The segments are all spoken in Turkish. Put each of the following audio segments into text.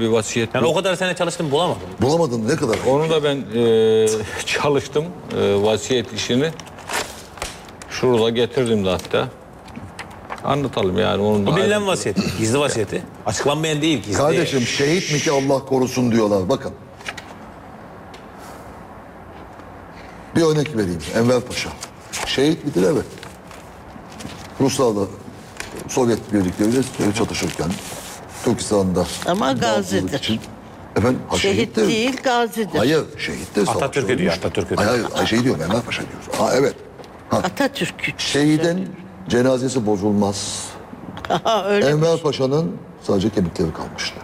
bir vasiyet Yani o kadar sene çalıştım bulamadım. Bulamadın ne kadar? Onu da ben e, çalıştım e, vasiyet işini. Şurada getirdim de hatta. Anlatalım yani onun da Bu bilinen vasiyeti. Gizli vasiyeti. Açıklanmayan değil gizli. Kardeşim şehit mi ki Allah korusun diyorlar. Bakın. Bir örnek vereyim. Enver Paşa. Şehit midir? Evet. Ruslarla Sovyet birlikleriyle çatışırken Türkistan'da Ama bağımsızlık gazidir. için- Efendim? Ha, Şehit şehittir. değil gazidir. Hayır, şehittir. savaşta Atatürk'e diyor, ölmüş. Atatürk'e Hayır, diyor. hayır, hayır, şey diyorum, Enver Paşa diyoruz. Ha, evet. Ha, Atatürk. şehidin cenazesi bozulmaz. Aha, öyle. Enver Paşa'nın sadece kemikleri kalmıştı.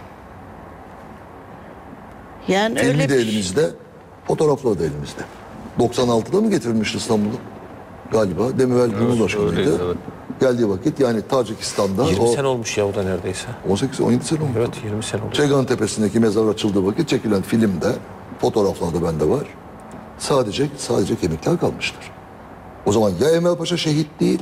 Yani Filmi öyle de bir- elimizde, fotoğrafları da elimizde. 96'da mı getirilmişti İstanbul'u? Galiba Demirel Cumhurbaşkanı'ydı. öyleydi, evet. Geldiği vakit yani Tacikistan'da 20 o sene olmuş ya o da neredeyse. 18-17 sene oldu. Evet 20 sene oldu. Çegan Tepesi'ndeki mezar açıldığı vakit çekilen filmde, fotoğraflarda bende var. Sadece sadece kemikler kalmıştır. O zaman ya Enver Paşa şehit değil,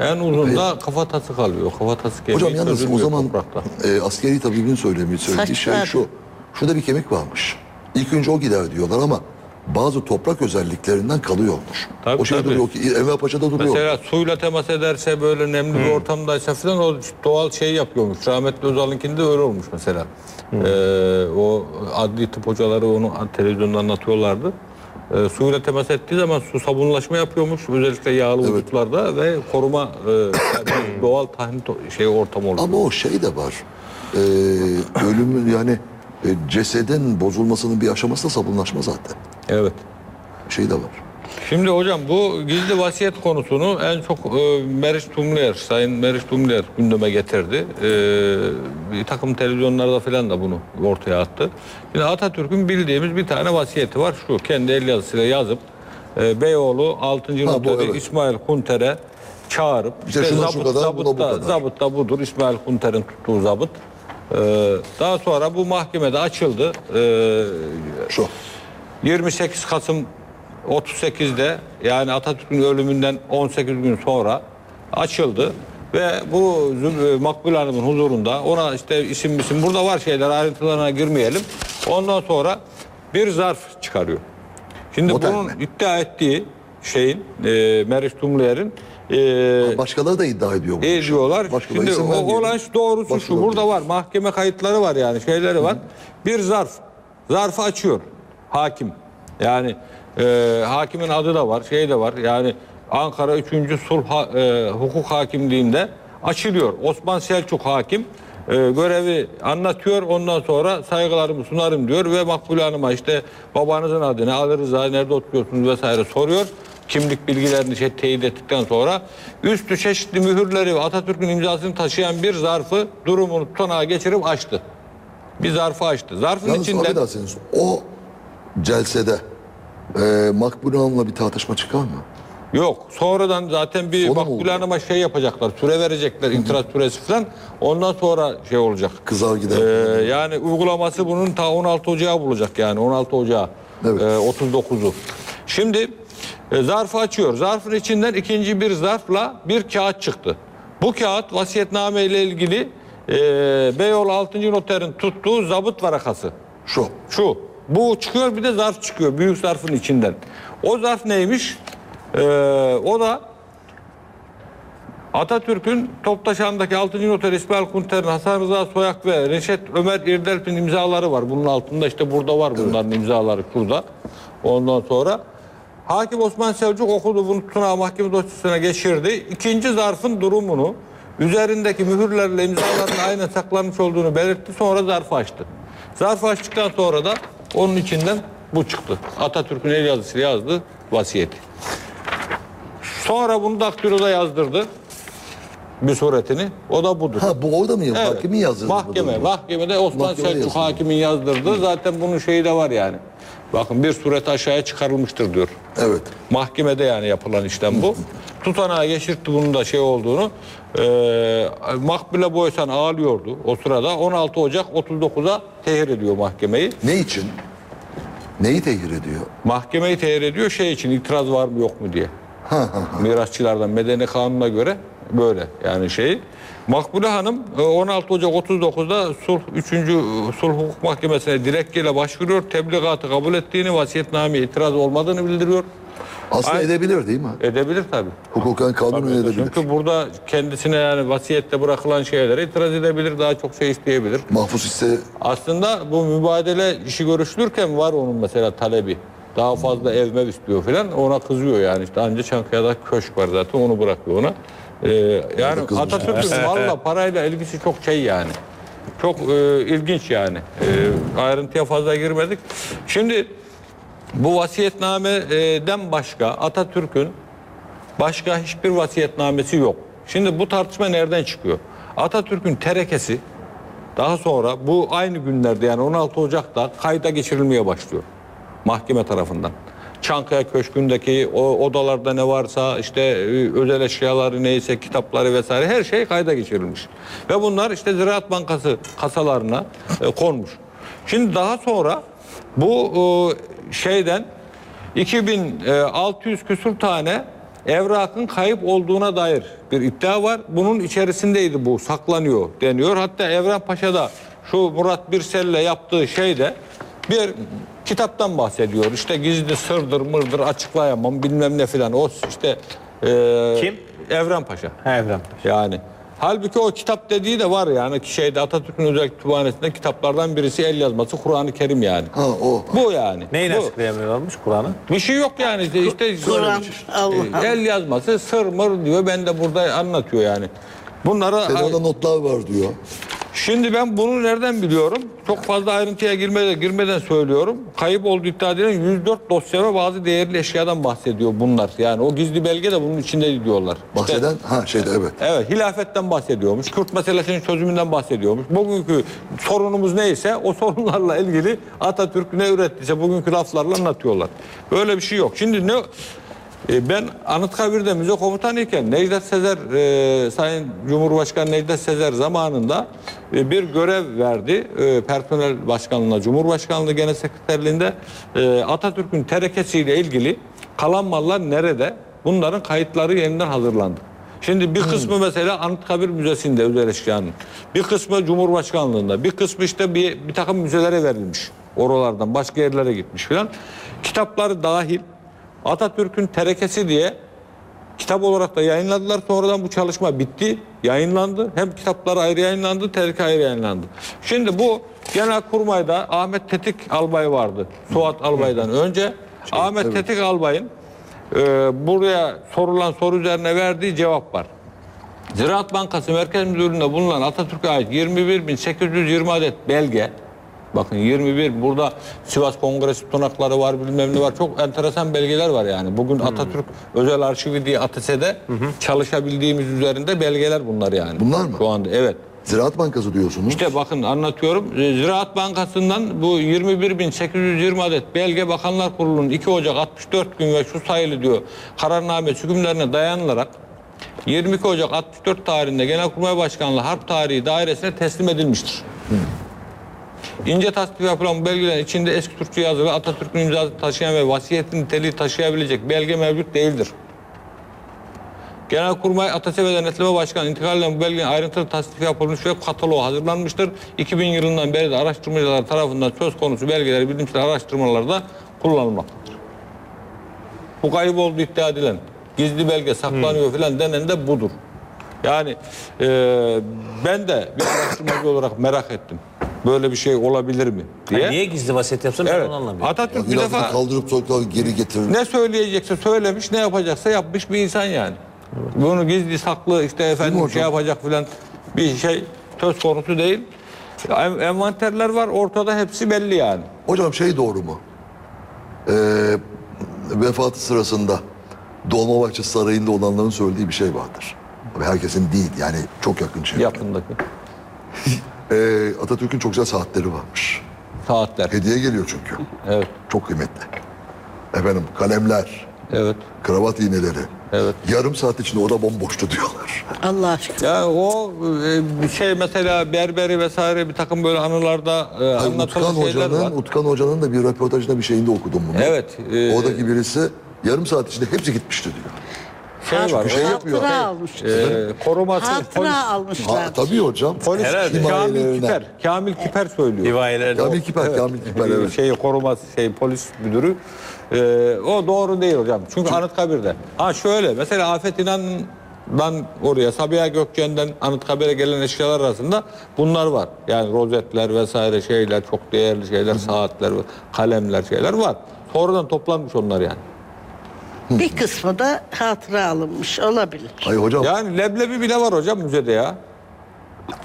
En uzun da kafatası kalıyor. Kafatası kemiği Hocam yalnız o zaman toprakta. e, askeri tabibin söylediği, söylediği şey Saçlar. şu. Şurada bir kemik varmış. İlk önce o gider diyorlar ama bazı toprak özelliklerinden kalıyormuş. Tabii, o şey tabii. duruyor ki Enver Paşa'da duruyor. Mesela suyla temas ederse böyle nemli bir ortamdaysa falan o doğal şey yapıyormuş. Rahmetli Özal'ınkinde öyle olmuş mesela. Ee, o adli tıp hocaları onu televizyonda anlatıyorlardı. Ee, suyla temas ettiği zaman su sabunlaşma yapıyormuş özellikle yağlı vücutlarda ve koruma e, yani doğal tahmin to- şey ortamı oluyor. Ama o şey de var. E, ölümün yani e, cesedin bozulmasının bir aşaması da sabunlaşma zaten. Evet. Şey de var. Şimdi hocam bu gizli vasiyet konusunu en çok e, Meriç Tumluer, Sayın Meriç Tumluer gündeme getirdi. E, bir takım televizyonlarda falan da bunu ortaya attı. Şimdi Atatürk'ün bildiğimiz bir tane vasiyeti var. Şu kendi el yazısıyla yazıp e, Beyoğlu 6. Ha, bu noteri evet. İsmail Kunter'e çağırıp İşte şuna şu kadar, zabıt, bu da, kadar. zabıt da budur. İsmail Kunter'in tuttuğu zabıt. E, daha sonra bu mahkemede açıldı. E, Şu. 28 Kasım 38'de yani Atatürk'ün ölümünden 18 gün sonra açıldı ve bu Zü- Makbul Hanım'ın huzurunda ona işte isim isim burada var şeyler ayrıntılarına girmeyelim. Ondan sonra bir zarf çıkarıyor. Şimdi Model bunun mi? iddia ettiği şeyin e, Meriç Tumluyer'in e, Başkaları da iddia ediyor. bunu. e diyorlar. Başkaları Şimdi isim o vermeyelim. olan şu doğrusu şu. Başkaları Burada var. Mahkeme kayıtları var yani. Şeyleri var. Bir zarf. Zarfı açıyor. Hakim. Yani e, hakimin adı da var. Şey de var. Yani Ankara 3. Sulh ha- e, Hukuk Hakimliği'nde açılıyor. Osman Selçuk hakim e, görevi anlatıyor. Ondan sonra saygılarımı sunarım diyor ve Makbule Hanım'a işte babanızın adı ne, Ali Rıza, nerede oturuyorsunuz vesaire soruyor kimlik bilgilerini şey, teyit ettikten sonra üstü çeşitli mühürleri ve Atatürk'ün imzasını taşıyan bir zarfı durumunu tutanağa geçirip açtı. Bir zarfı açtı. Zarfın Yalnız içinde affedersiniz o celsede e, Makbule Hanım'la bir tartışma çıkar mı? yok. Sonradan zaten bir Makbule? Hanım'a şey yapacaklar. Süre verecekler. itiraz süresi falan. Ondan sonra şey olacak. Kızar gider. Ee, yani uygulaması bunun ta 16 Ocağı bulacak yani 16 Ocağı Evet. Ee, 39'u. Şimdi e, zarfı açıyor. Zarfın içinden ikinci bir zarfla bir kağıt çıktı. Bu kağıt vasiyetname ile ilgili e, Beyoğlu 6. Noter'in tuttuğu zabıt varakası. Şu. Şu. Bu çıkıyor bir de zarf çıkıyor büyük zarfın içinden. O zarf neymiş? Ee, o da Atatürk'ün Toptaşan'daki 6. Noter İsmail Kunter'in Hasan Rıza Soyak ve Reşet Ömer İrdelp'in imzaları var. Bunun altında işte burada var bunların imzaları şurada. Ondan sonra Hakim Osman Selçuk okudu bunu tutunağı mahkeme dosyasına geçirdi. İkinci zarfın durumunu üzerindeki mühürlerle imzaların aynen saklanmış olduğunu belirtti. Sonra zarfı açtı. Zarfı açtıktan sonra da onun içinden bu çıktı. Atatürk'ün el yazısıyla yazdığı vasiyeti. Sonra bunu daktiloda yazdırdı. Bir suretini. O da budur. Ha bu orada mı? Evet. Hakimin yazdırdı. Mahkeme. Mahkemede Osman Selçuk hakimin yazdırdığı. Zaten bunun şeyi de var yani. Bakın bir suret aşağıya çıkarılmıştır diyor. Evet. Mahkemede yani yapılan işlem bu. Tutanağa geçirtti bunun da şey olduğunu. Ee, Makbule Boysan ağlıyordu o sırada. 16 Ocak 39'a tehir ediyor mahkemeyi. Ne için? Neyi tehir ediyor? Mahkemeyi tehir ediyor şey için itiraz var mı yok mu diye. Mirasçılardan medeni kanuna göre böyle yani şey. Makbule Hanım e, 16 Ocak 39'da sulh 3. Sulh Hukuk Mahkemesi'ne dilekçeyle başvuruyor. Tebligatı kabul ettiğini, vasiyetnameye itiraz olmadığını bildiriyor. Aslında Ay- edebilir değil mi? Edebilir tabii. Hukuken kanunen edebilir. Çünkü burada kendisine yani vasiyette bırakılan şeylere itiraz edebilir, daha çok şey isteyebilir. Mahfuz ise Aslında bu mübadele işi görüşülürken var onun mesela talebi. Daha fazla ev mev istiyor falan ona kızıyor yani işte anca Çankaya'da köşk var zaten onu bırakıyor ona. Ee, yani. Atatürk'ün valla parayla ilgisi çok şey yani. Çok e, ilginç yani. E, ayrıntıya fazla girmedik. Şimdi bu vasiyetnameden başka Atatürk'ün başka hiçbir vasiyetnamesi yok. Şimdi bu tartışma nereden çıkıyor? Atatürk'ün terekesi daha sonra bu aynı günlerde yani 16 Ocak'ta kayda geçirilmeye başlıyor. Mahkeme tarafından. Çankaya Köşkü'ndeki o odalarda ne varsa işte e, özel eşyaları neyse kitapları vesaire her şey kayda geçirilmiş. Ve bunlar işte Ziraat Bankası kasalarına e, konmuş. Şimdi daha sonra bu e, şeyden 2600 küsur tane evrakın kayıp olduğuna dair bir iddia var. Bunun içerisindeydi bu saklanıyor deniyor. Hatta Evren Paşa'da şu Murat Birsel'le yaptığı şeyde bir kitaptan bahsediyor. İşte gizli sırdır mırdır açıklayamam bilmem ne filan. O işte e, Kim? Evren Paşa. Ha Evren. Yani halbuki o kitap dediği de var yani ki şeyde Atatürk'ün özel kütüphanesinde kitaplardan birisi el yazması Kur'an-ı Kerim yani. ha o Bu yani. Neyle Bu. açıklayamıyorlarmış Kur'an'ı? Bir şey yok yani işte, işte Kur'an, Allah. e, el yazması sır mır diyor ben de burada anlatıyor yani. Bunları telefonda notlar var diyor. Şimdi ben bunu nereden biliyorum? Çok fazla ayrıntıya girmeden, girmeden söylüyorum. Kayıp olduğu iddia edilen 104 dosya ve bazı değerli eşyadan bahsediyor bunlar. Yani o gizli belge de bunun içinde diyorlar. İşte- Bahseden ha şeyde evet. Evet, hilafetten bahsediyormuş. Kürt meselesinin çözümünden bahsediyormuş. Bugünkü sorunumuz neyse o sorunlarla ilgili Atatürk ne ürettiyse bugünkü laflarla anlatıyorlar. Böyle bir şey yok. Şimdi ne e, ben Anıtkabir'de müze komutanıyken Necdet Sezer, e, Sayın Cumhurbaşkanı Necdet Sezer zamanında e, bir görev verdi. E, personel başkanlığına, Cumhurbaşkanlığı Genel Sekreterliğinde e, Atatürk'ün terekesiyle ilgili kalan mallar nerede? Bunların kayıtları yeniden hazırlandı. Şimdi bir kısmı mesela Anıtkabir Müzesi'nde özel eşyanın. Bir kısmı Cumhurbaşkanlığında. Bir kısmı işte bir, bir takım müzelere verilmiş. Oralardan başka yerlere gitmiş filan. Kitapları dahil Atatürk'ün terekesi diye kitap olarak da yayınladılar. Sonradan bu çalışma bitti. Yayınlandı. Hem kitaplar ayrı yayınlandı, tereke ayrı yayınlandı. Şimdi bu Genelkurmay'da Ahmet Tetik Albay vardı. Suat Albay'dan önce. Ahmet Tetik Albay'ın e, buraya sorulan soru üzerine verdiği cevap var. Ziraat Bankası Merkez Müdürlüğü'nde bulunan Atatürk'e ait 21.820 adet belge Bakın 21 burada Sivas Kongresi tutanakları var bilmem ne var. Çok enteresan belgeler var yani. Bugün Atatürk Özel Arşivi diye ATS'de çalışabildiğimiz üzerinde belgeler bunlar yani. Bunlar mı? Şu anda evet. Ziraat Bankası diyorsunuz. İşte bakın anlatıyorum. Ee, Ziraat Bankası'ndan bu 21.820 adet belge Bakanlar Kurulu'nun 2 Ocak 64 gün ve şu sayılı diyor kararname hükümlerine dayanılarak 22 Ocak 64 tarihinde Genelkurmay Başkanlığı Harp Tarihi Dairesi'ne teslim edilmiştir. İnce tasdif yapılan belgelerin içinde eski Türkçe yazı ve Atatürk'ün imzası taşıyan ve vasiyetin niteliği taşıyabilecek belge mevcut değildir. Genelkurmay Atatürk ve Denetleme Başkanı intikal eden bu belgenin ayrıntılı tasdif yapılmış ve kataloğu hazırlanmıştır. 2000 yılından beri de araştırmacılar tarafından söz konusu belgeler bilimsel araştırmalarda kullanılmaktadır. Bu kayıp olduğu iddia edilen gizli belge saklanıyor filan denen de budur. Yani e, ben de bir araştırmacı olarak merak ettim. Böyle bir şey olabilir mi diye. Niye gizli vasiyet yapsın ben Evet. onu anlamıyorum. Atatürk bir defa kaldırıp sonra geri getirir. ne söyleyecekse söylemiş, ne yapacaksa yapmış bir insan yani. Bunu gizli saklı işte efendim şey yapacak filan bir şey söz konusu değil. En- Envanterler var ortada hepsi belli yani. Hocam şey doğru mu? Ee, vefatı sırasında Dolmabahçe Sarayı'nda olanların söylediği bir şey vardır. Herkesin değil yani çok yakın şey. Yakındaki Ee, Atatürk'ün çok güzel saatleri varmış. saatler. Hediye geliyor çünkü. Evet, Çok kıymetli. Efendim kalemler, evet, kravat iğneleri. evet. Yarım saat içinde oda bomboştu diyorlar. Allah aşkına. Ya o e, bir şey mesela berberi vesaire bir takım böyle anılarda e, Hayır, anlatılan Utkan şeyler var. Hoca'nın, Utkan Hoca'nın da bir röportajında bir şeyinde okudum bunu. Evet, e, Oradaki birisi yarım saat içinde hepsi gitmişti diyor. Şey var. Bir şey o- yapıyor. Hatıra almışlar. e, koruması polis. Hatıra almışlar. Ha, tabii hocam. Polis Herhalde. Kamil Himayelerine. Kiper. Kamil Kiper söylüyor. Himayelerde Kamil Kiper, Kamil Kiper Ee, evet. Şey koruması şey polis müdürü. Ee, o doğru değil hocam. Çünkü Anıtkabir'de. Ha şöyle mesela Afet İnan'dan oraya Sabiha Gökçen'den Anıtkabir'e gelen eşyalar arasında bunlar var. Yani rozetler vesaire şeyler çok değerli şeyler, saatler, kalemler şeyler var. Sonradan toplanmış onlar yani. Bir kısmı da hatıra alınmış olabilir. Hayır hocam. Yani leblebi bile var hocam müzede ya.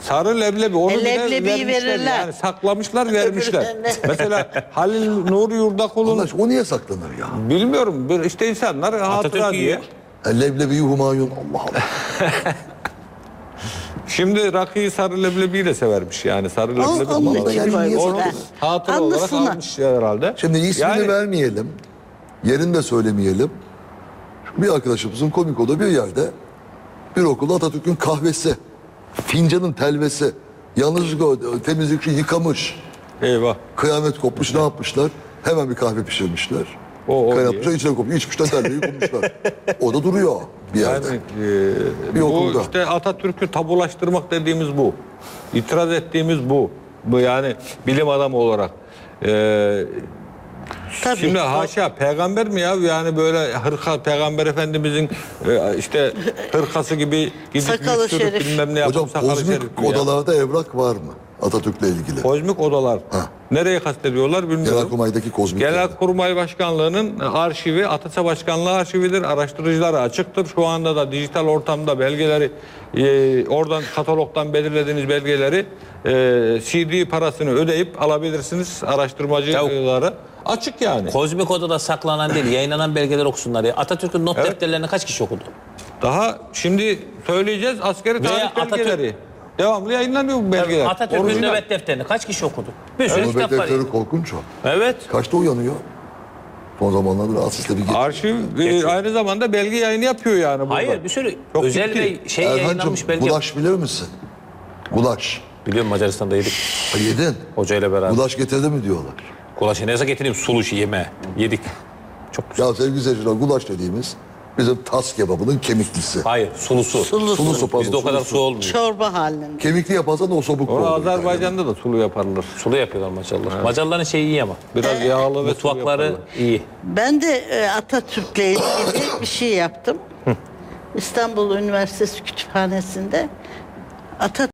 Sarı leblebi onu E, bile leblebiyi vermişler verirler. yani saklamışlar vermişler. Öbürlerine. Mesela Halil Nuri Yurdakul'un Allah aşkına, o niye saklanır ya? bilmiyorum bir- işte insanlar hatıra diye. yiyor. E, Leblebi Humayun Allah Allah. Şimdi rakıyı sarı leblebiyi de severmiş yani sarı leblebi. onun olarak. yani niye Onu hatıra olarak Anlasınlar. almış herhalde. Şimdi ismini Yani- vermeyelim. Yerini de söylemeyelim. Bir arkadaşımızın komik olduğu bir yerde bir okulda Atatürk'ün kahvesi, fincanın telvesi, yanlışlıkla temizlikçi yıkamış. Eyvah. Kıyamet kopmuş ne yapmışlar? Hemen bir kahve pişirmişler. O- o Kaynatmışlar içine koymuş. İçmişler telveyi koymuşlar. o da duruyor bir yerde. Yani e, Bir bu okulda. işte Atatürk'ü tabulaştırmak dediğimiz bu. İtiraz ettiğimiz bu. Bu yani bilim adamı olarak. E, Tabii. Şimdi haşa peygamber mi ya yani böyle hırka peygamber efendimizin e, işte hırkası gibi gidip Sakalı yüz sürüp şerif. bilmem ne Hocam yapıp sakalı kozmik şerif mi ya? odalarda evrak var mı? Atatürk'le ilgili. Kozmik odalar. Nereye kastediyorlar bilmiyorum. Genelkurmay'daki kozmik odalar. Genelkurmay Başkanlığı'nın arşivi Atatürk Başkanlığı arşividir. Araştırıcılara açıktır. Şu anda da dijital ortamda belgeleri e, oradan katalogdan belirlediğiniz belgeleri e, CD parasını ödeyip alabilirsiniz araştırmacıları. Açık yani. Kozmik odada saklanan değil, yayınlanan belgeler okusunlar ya. Atatürk'ün not Evet. defterlerini kaç kişi okudu? Daha şimdi söyleyeceğiz askeri Veya tarih Atatürk- belgeleri. Devamlı yayınlanıyor bu belgeler. Atatürk'ün Orijinal. nöbet defterini kaç kişi okudu? Bir sürü Nöbet kitap var. defteri korkunç o. Evet. Kaçta uyanıyor? Son zamanlarda rahatsız tabii. Arşiv e, aynı zamanda belge yayını yapıyor yani burada. Hayır bir sürü Çok özel ciddi. ve şey Erhan'cığım yayınlanmış belge. gulaş bilir misin? Gulaş. Biliyorum Macaristan'da yedik Ha, yedin. hocayla beraber. Gulaş getirdi mi diyorlar. Gulaşı neyse getireyim sulu şey yeme. Yedik. Çok güzel. Ya sevgili seyirciler gulaş dediğimiz bizim tas kebabının kemiklisi. Hayır sulusu. Sulu Sulu su. su pardon, Bizde o kadar sulu su olmuyor. Çorba halinde. Kemikli yaparsan o sobuk Onu olur. Azerbaycan'da da sulu yaparlar. Sulu yapıyorlar Macarlar. Macarların şeyi iyi ama. Biraz yağlı ve sulu Mutfakları yaparlar. iyi. Ben de e, Atatürk'le ilgili bir şey yaptım. İstanbul Üniversitesi Kütüphanesi'nde Atatürk